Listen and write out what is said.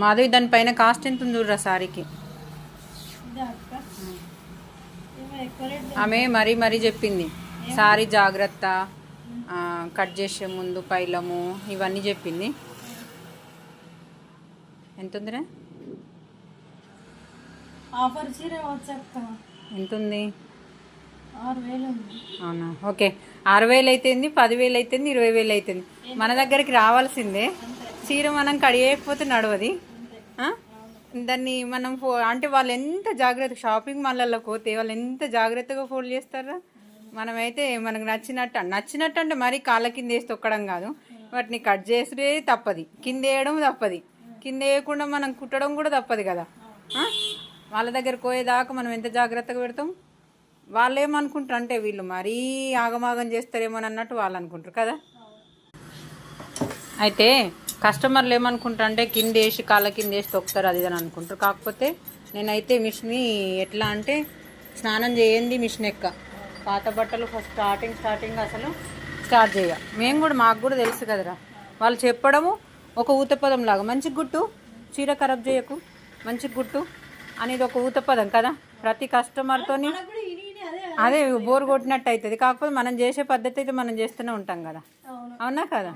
మాధవి దానిపైన కాస్ట్ ఎంత ఉంది చూడరా సారీకి? ఆమె మరీ మరీ చెప్పింది. సారీ జాగ్రత్త కట్ చేసే ముందు పైలము ఇవన్నీ చెప్పింది. ఎంత ఉందిరా ఆఫర్ చీర వచ్చక్క ఎంత ఉంది. అవునా? ఓకే. ఆరు వేలు అయితేంది పదివేలు అయితేంది ఇరవై వేలు అయితేంది. మన దగ్గరికి రావాల్సిందే. చీర మనం కడిగేయకపోతే నడవది. దాన్ని మనం ఫో అంటే వాళ్ళు ఎంత జాగ్రత్త షాపింగ్ మాల్లలో పోతే వాళ్ళు ఎంత జాగ్రత్తగా ఫోల్డ్ చేస్తారా? మనమైతే మనకు నచ్చినట్టు నచ్చినట్టు అంటే మరీ కాళ్ళ కింద వేసి తొక్కడం కాదు. వాటిని కట్ చేసే తప్పది. కింద వేయడం తప్పది. కింద వేయకుండా మనం కుట్టడం కూడా తప్పదు కదా. వాళ్ళ దగ్గర పోయేదాకా మనం ఎంత జాగ్రత్తగా పెడతాం? వాళ్ళు ఏమనుకుంటారు అంటే వీళ్ళు మరీ ఆగమాగం చేస్తారేమో అన్నట్టు వాళ్ళు అనుకుంటారు కదా. అయితే కస్టమర్లు ఏమనుకుంటారు అంటే కింద వేసి కాళ్ళ కింద వేసి తొక్కుతారు అది అని అనుకుంటారు. కాకపోతే నేనైతే మిషన్ని ఎట్లా అంటే స్నానం చేయండి మిషన్ ఎక్క. పాత బట్టలు ఫస్ట్ స్టార్టింగ్ స్టార్టింగ్ అసలు స్టార్ట్ చేయ. మేము కూడా మాకు కూడా తెలుసు కదరా. వాళ్ళు చెప్పడము ఒక ఊతపదం లాగా. మంచి గుట్టు చీర ఖరాబ్ చేయకు. మంచి గుట్టు అనేది ఒక ఊతపదం కదా. ప్రతి ఇని అదే బోర్ కొట్టినట్టు అవుతుంది కాకపోతే మనం చేసే పద్ధతి అయితే మనం చేస్తూనే ఉంటాం కదా. అవును. కదా?